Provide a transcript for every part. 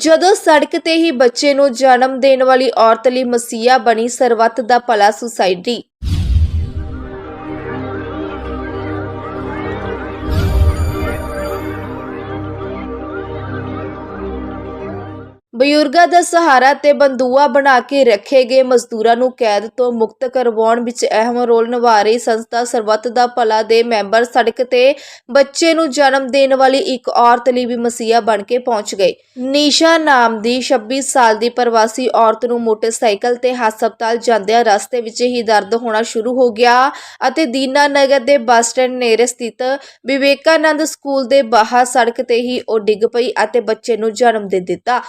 ਜਦੋਂ ਸੜਕ ਤੇ ਹੀ ਬੱਚੇ ਨੂੰ ਜਨਮ ਦੇਣ ਵਾਲੀ ਔਰਤ ਲਈ ਮਸੀਹਾ ਬਣੀ ਸਰਬੱਤ ਦਾ ਭਲਾ ਸੁਸਾਇਟੀ ਬਜ਼ੁਰਗਾਂ ਦਾ ਸਹਾਰਾ ਤੇ ਬੰਦੂਆ ਬਣਾ ਕੇ ਰੱਖੇ ਗਏ ਮਜ਼ਦੂਰਾਂ ਨੂੰ ਕੈਦ ਤੋਂ ਮੁਕਤ ਕਰਵਾਉਣ ਵਿੱਚ ਅਹਿਮ ਰੋਲ ਨਿਭਾ ਰਹੀ ਸੰਸਥਾ ਸਰਬੱਤ ਦਾ ਭਲਾ ਦੇ ਮੈਂਬਰ ਸੜਕ ਤੇ ਬੱਚੇ ਨੂੰ ਜਨਮ ਦੇਣ ਵਾਲੀ ਇੱਕ ਔਰਤ ਲਈ ਵੀ ਮਸੀਹਾ ਬਣ ਕੇ ਪਹੁੰਚ ਗਏ। ਨੀਸ਼ਾ ਨਾਮ ਦੀ 26 ਸਾਲ ਦੀ ਪ੍ਰਵਾਸੀ ਔਰਤ ਨੂੰ ਮੋਟਰਸਾਈਕਲ ਤੇ ਹਸਪਤਾਲ ਜਾਂਦਿਆਂ ਰਸਤੇ ਵਿੱਚ ਹੀ ਦਰਦ ਹੋਣਾ ਸ਼ੁਰੂ ਹੋ ਗਿਆ ਅਤੇ ਦੀਨਾ ਨਗਰ ਦੇ ਬੱਸ ਸਟੈਂਡ ਨੇੜੇ ਸਥਿਤ ਵਿਵੇਕਾਨੰਦ ਸਕੂਲ ਦੇ ਬਾਹਰ ਸੜਕ ਤੇ ਹੀ ਉਹ ਡਿੱਗ ਪਈ ਅਤੇ ਬੱਚੇ ਨੂੰ ਜਨਮ ਦੇ ਦਿੱਤਾ।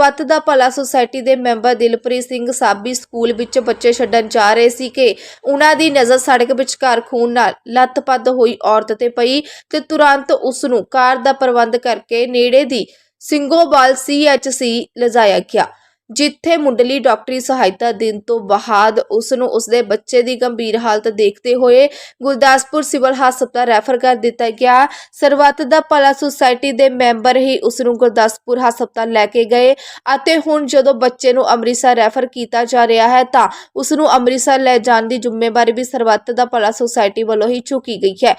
ਸਰਬੱਤ ਦਾ ਭਲਾ ਸੁਸਾਇਟੀ ਦੇ ਮੈਂਬਰ ਦਿਲਪ੍ਰੀਤ ਸਿੰਘ ਸਾਬੀ ਸਕੂਲ ਵਿੱਚ ਬੱਚੇ ਛੱਡਣ ਜਾ ਰਹੇ ਸੀ ਕਿ ਉਹਨਾਂ ਦੀ ਨਜ਼ਰ ਸੜਕ ਵਿਚਕਾਰ ਖੂਨ ਨਾਲ ਲੱਤਪੱਤ ਹੋਈ ਔਰਤ ਤੇ ਪਈ ਤੇ ਤੁਰੰਤ ਉਸ ਨੂੰ ਕਾਰ ਦਾ ਪ੍ਰਬੰਧ ਕਰਕੇ ਨੇੜੇ ਦੀ ਸਿੰਘੋਵਾਲ ਸੀਐਚਸੀ ਲਿਜਾਇਆ ਗਿਆ। ਜਿੱਥੇ ਮੁੰਡਲੀ ਡਾਕਟਰੀ ਸਹਾਇਤਾ ਦੇਣ ਤੋਂ ਬਾਅਦ ਉਸ ਨੂੰ ਉਸਦੇ ਬੱਚੇ ਦੀ ਗੰਭੀਰ ਹਾਲਤ ਦੇਖਦੇ ਹੋਏ ਗੁਰਦਾਸਪੁਰ ਸਿਵਲ ਹਸਪਤਾਲ ਰੈਫਰ ਕਰ ਦਿੱਤਾ ਗਿਆ। ਸਰਬੱਤ ਦਾ ਭਲਾ ਸੁਸਾਇਟੀ ਦੇ ਮੈਂਬਰ ਹੀ ਉਸ ਨੂੰ ਗੁਰਦਾਸਪੁਰ ਹਸਪਤਾਲ ਲੈ ਕੇ ਗਏ ਅਤੇ ਹੁਣ ਜਦੋਂ ਬੱਚੇ ਨੂੰ ਅੰਮ੍ਰਿਤਸਰ ਰੈਫਰ ਕੀਤਾ ਜਾ ਰਿਹਾ ਹੈ ਤਾਂ ਉਸ ਨੂੰ ਅੰਮ੍ਰਿਤਸਰ ਲੈ ਜਾਣ ਦੀ ਜ਼ਿੰਮੇਵਾਰੀ ਵੀ ਸਰਬੱਤ ਦਾ ਭਲਾ ਸੁਸਾਇਟੀ ਵੱਲੋਂ ਹੀ ਚੁੱਕੀ ਗਈ ਹੈ।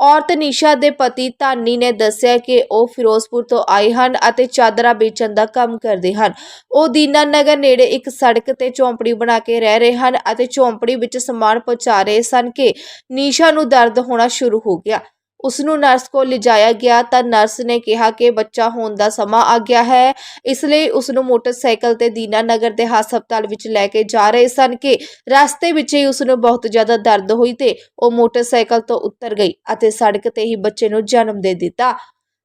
ਔਰਤ ਨਿਸ਼ਾ ਦੇ ਪਤੀ ਧਾਨੀ ਨੇ ਦੱਸਿਆ ਕਿ ਉਹ ਫਿਰੋਜ਼ਪੁਰ ਤੋਂ ਆਏ ਹਨ ਅਤੇ ਚਾਦਰਾ ਵੇਚਣ ਦਾ ਕੰਮ ਕਰਦੇ ਹਨ। ਉਹ ਦੀਨਾ ਨਗਰ ਨੇੜੇ ਇੱਕ ਸੜਕ ਤੇ ਝੌਂਪੜੀ ਬਣਾ ਕੇ ਰਹਿ ਰਹੇ ਹਨ ਅਤੇ ਝੌਂਪੜੀ ਵਿੱਚ ਸਮਾਨ ਪਹੁੰਚਾ ਰਹੇ ਸਨ ਕਿ ਨਿਸ਼ਾ ਨੂੰ ਦਰਦ ਹੋਣਾ ਸ਼ੁਰੂ ਹੋ ਗਿਆ। ਉਸ ਨੂੰ ਨਰਸ ਕੋਲ ਲਿਜਾਇਆ ਗਿਆ ਤਾਂ ਨਰਸ ਨੇ ਕਿਹਾ ਕਿ ਬੱਚਾ ਹੋਣ ਦਾ ਸਮਾਂ ਆ ਗਿਆ ਹੈ। ਇਸ ਲਈ ਉਸ ਨੂੰ ਮੋਟਰਸਾਈਕਲ ਤੇ ਦੀਨਾ ਦੇ ਹਸਪਤਾਲ ਵਿੱਚ ਲੈ ਕੇ ਜਾ ਰਹੇ ਸਨ ਕਿ ਰਸਤੇ ਵਿੱਚ ਹੀ ਉਸ ਨੂੰ ਬਹੁਤ ਜ਼ਿਆਦਾ ਦਰਦ ਹੋਈ ਤੇ ਉਹ ਮੋਟਰਸਾਈਕਲ ਤੋਂ ਉਤਰ ਗਈ ਅਤੇ ਸੜਕ ਤੇ ਹੀ ਬੱਚੇ ਨੂੰ ਜਨਮ ਦੇ ਦਿੱਤਾ।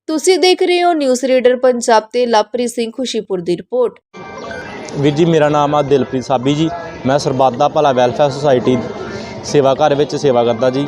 ਤੁਸੀਂ ਦੇਖ ਰਹੇ ਹੋ ਨਿਊਜ਼ ਰੀਡਰ ਪੰਜਾਬ ਤੇ ਲਵਪ੍ਰੀਤ ਸਿੰਘ ਖੁਸ਼ੀਪੁਰ ਦੀ ਰਿਪੋਰਟ। ਵੀਰ ਜੀ, ਮੇਰਾ ਨਾਮ ਆ ਦਿਲਪ੍ਰੀਤ ਸਾਬੀ ਜੀ। ਮੈਂ ਸਰਬੱਤ ਦਾ ਭਲਾ ਵੈਲਫੇਅਰ ਸੁਸਾਇਟੀ ਸੇਵਾ ਘਰ ਵਿੱਚ ਸੇਵਾ ਕਰਦਾ ਜੀ।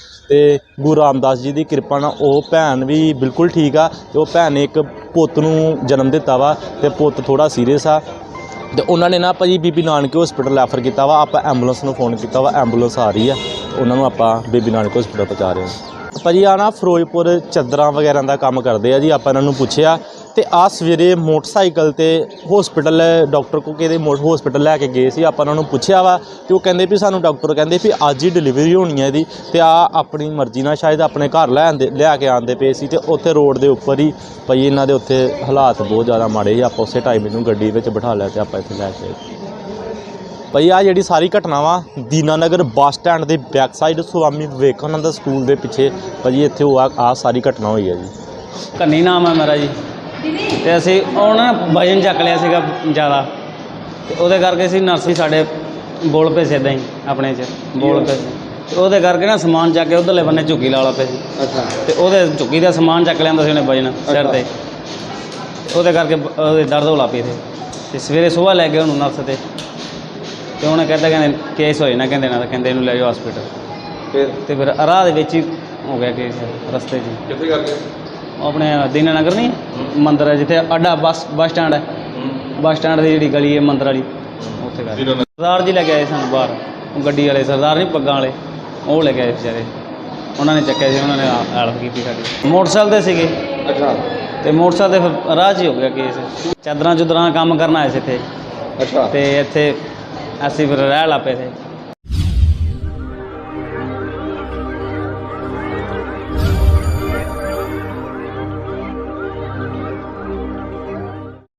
ਤੇ ਗੁਰੂ ਰਾਮਦਾਸ ਜੀ ਦੀ ਕਿਰਪਾ ਨਾਲ ਉਹ ਭੈਣ ਵੀ ਬਿਲਕੁਲ ਠੀਕ ਆ ਤੇ ਉਹ ਭੈਣ ਨੇ ਇੱਕ ਪੁੱਤ ਨੂੰ ਜਨਮ ਦਿੱਤਾ ਵਾ ਤੇ ਪੁੱਤ ਥੋੜਾ ਸੀਰੀਅਸ ਆ। ਤੇ ਉਹਨਾਂ ਨੇ ਨਾ ਭਾਜੀ ਬੀਬੀ ਨਾਨਕ ਹਸਪੀਟਲ ਰੈਫਰ ਕੀਤਾ ਵਾ, ਆਪਾਂ ਐਂਬੂਲੈਂਸ ਨੂੰ ਫੋਨ ਕੀਤਾ ਵਾ ਐਂਬੂਲੈਂਸ ਆ ਰਹੀ ਆ। ਉਹਨਾਂ ਨੂੰ ਆਪਾਂ ਬੀਬੀ ਨਾਨਕ ਹਸਪੀਟਲ ਪਹੁੰਚਾ ਰਹੇ ਹਾਂ। ਭਾਜੀ ਆ ਨਾ ਫਿਰੋਜ਼ਪੁਰ ਚੱਦਰਾਂ ਵਗੈਰਾ ਦਾ ਕੰਮ ਕਰਦੇ ਆ ਜੀ, ਆਪਾਂ ਇਹਨਾਂ ਨੂੰ ਪੁੱਛਿਆ ਤੇ ਆ ਸਵੇਰੇ ਮੋਟਰਸਾਈਕਲ ਤੇ ਹਸਪੀਟਲ ਡਾਕਟਰ ਕੋ ਕਿਹਦੇ ਹਸਪੀਟਲ ਲੈ ਕੇ ਗਏ ਸੀ, ਆਪਾਂ ਉਹਨਾਂ ਨੂੰ ਪੁੱਛਿਆ ਵਾ ਤੇ ਉਹ ਕਹਿੰਦੇ ਵੀ ਸਾਨੂੰ ਡਾਕਟਰ ਕਹਿੰਦੇ ਵੀ ਅੱਜ ਹੀ ਡਿਲੀਵਰੀ ਹੋਣੀ ਹੈ ਇਹਦੀ ਤੇ ਆ ਆਪਣੀ ਮਰਜ਼ੀ ਨਾਲ ਸ਼ਾਇਦ ਆਪਣੇ ਘਰ ਲੈ ਆਂਦੇ, ਲਿਆ ਕੇ ਆਂਦੇ ਪਏ ਸੀ ਤੇ ਉੱਥੇ ਰੋਡ ਦੇ ਉੱਪਰ ਹੀ ਭਾਈ ਇਹਨਾਂ ਦੇ ਉੱਥੇ ਹਾਲਾਤ ਬਹੁਤ ਜ਼ਿਆਦਾ ਮਾੜੇ ਸੀ ਆਪਾਂ ਉਸੇ ਟਾਈਮ ਇਹਨੂੰ ਗੱਡੀ ਵਿੱਚ ਬਿਠਾ ਲਿਆ ਤੇ ਆਪਾਂ ਇੱਥੇ ਲੈ ਕੇ ਆਏ। ਭਾਈ ਆ ਜਿਹੜੀ ਸਾਰੀ ਘਟਨਾ ਵਾ ਦੀਨਾਨਗਰ ਬੱਸ ਸਟੈਂਡ ਦੇ back side Swami Vivekananda school ਦੇ ਪਿੱਛੇ ਭਾਜੀ ਇੱਥੇ ਉਹ ਆ ਆਹ ਸਾਰੀ ਘਟਨਾ ਹੋਈ ਹੈ ਜੀ। ਕੰਨੀ ਨਾਮ ਹੈ ਮੇਰਾ ਜੀ। ਤੇ ਅਸੀਂ ਉਹਨਾਂ ਨੇ ਵਜਨ ਚੱਕ ਲਿਆ ਸੀਗਾ ਜ਼ਿਆਦਾ। ਤੇ ਉਹਦੇ ਕਰਕੇ ਅਸੀਂ ਨਰਸ ਸਾਡੇ ਬੋਲ ਪਏ ਸੀ ਇੱਦਾਂ ਹੀ ਆਪਣੇ 'ਚ ਬੋਲ ਪਏ ਸੀ ਤੇ ਉਹਦੇ ਕਰਕੇ ਨਾ ਸਮਾਨ ਚੱਕ ਕੇ ਉਧਰਲੇ ਬੰਨੇ ਝੁੱਗੀ ਲਾ ਲਾ ਪਏ ਸੀ। ਅੱਛਾ। ਤੇ ਉਹਦੇ ਝੁੱਗੀ ਦਾ ਸਮਾਨ ਚੱਕ ਲਿਆਂਦਾ ਸੀ ਉਹਨੇ ਵਜਨ ਸਿਰ ਤੇ। ਉਹਦੇ ਕਰਕੇ ਉਹਦੇ ਦਰਦ ਹੋ ਲਾ ਪਈ ਸੀ ਤੇ ਸਵੇਰੇ ਸਵੇਰ ਲੈ ਗਏ ਉਹਨੂੰ ਨਰਸ ਤੇ। ਤੇ ਉਹਨੇ ਕਹਿੰਦਾ ਕਹਿੰਦੇ ਕੇਸ ਹੋਏ ਨਾ ਕਹਿੰਦੇ ਨਾ ਕਹਿੰਦੇ ਇਹਨੂੰ ਲੈ ਜਾਓ ਹਸਪੀਟਲ ਫਿਰ? ਤੇ ਫਿਰ ਰਾਹ ਦੇ ਵਿੱਚ ਹੀ ਹੋ ਗਿਆ ਕੇਸ ਰਸਤੇ 'ਚ। ਹੀ। ਕਿੱਥੇ ਕਰਕੇ ਉਹ ਆਪਣੇ ਦੀਨਾਨਗਰ ਨਹੀਂ ਮੰਦਰ ਹੈ ਜਿੱਥੇ ਅੱਡਾ ਬੱਸ ਬੱਸ ਸਟੈਂਡ ਹੈ। ਬੱਸ ਸਟੈਂਡ ਦੀ ਜਿਹੜੀ ਗਲੀ ਹੈ ਮੰਦਰ ਵਾਲੀ ਉੱਥੇ ਕਰ ਦੀਨਾਨਗਰ। ਸਰਦਾਰ ਜੀ ਲੈ ਕੇ ਆਏ ਸਾਨੂੰ ਬਾਹਰ ਉਹ ਗੱਡੀ ਵਾਲੇ ਸਰਦਾਰ ਨਹੀਂ ਪੱਗਾਂ ਵਾਲੇ ਉਹ ਲੈ ਕੇ ਆਏ ਵਿਚਾਰੇ। ਉਹਨਾਂ ਨੇ ਚੱਕਿਆ ਸੀ ਉਹਨਾਂ ਨੇ ਹੈਲਪ ਕੀਤੀ ਸਾਡੀ। ਮੋਟਰਸਾਈਕਲ ਤੇ ਸੀਗੇ। ਅੱਛਾ। ਤੇ ਮੋਟਰਸਾਈਕਲ ਤੇ ਫਿਰ ਰਾਹ 'ਚ ਹੀ ਹੋ ਗਿਆ ਕੇਸ ਚਾਦਰਾਂ ਚੁਦਰਾਂ ਕੰਮ ਕਰਨ ਆਏ ਸੀ ਇੱਥੇ। ਅੱਛਾ। ਤੇ ਇੱਥੇ ਅਸੀਂ ਫਿਰ ਰਹਿ ਲਾ ਪਏ ਸੀ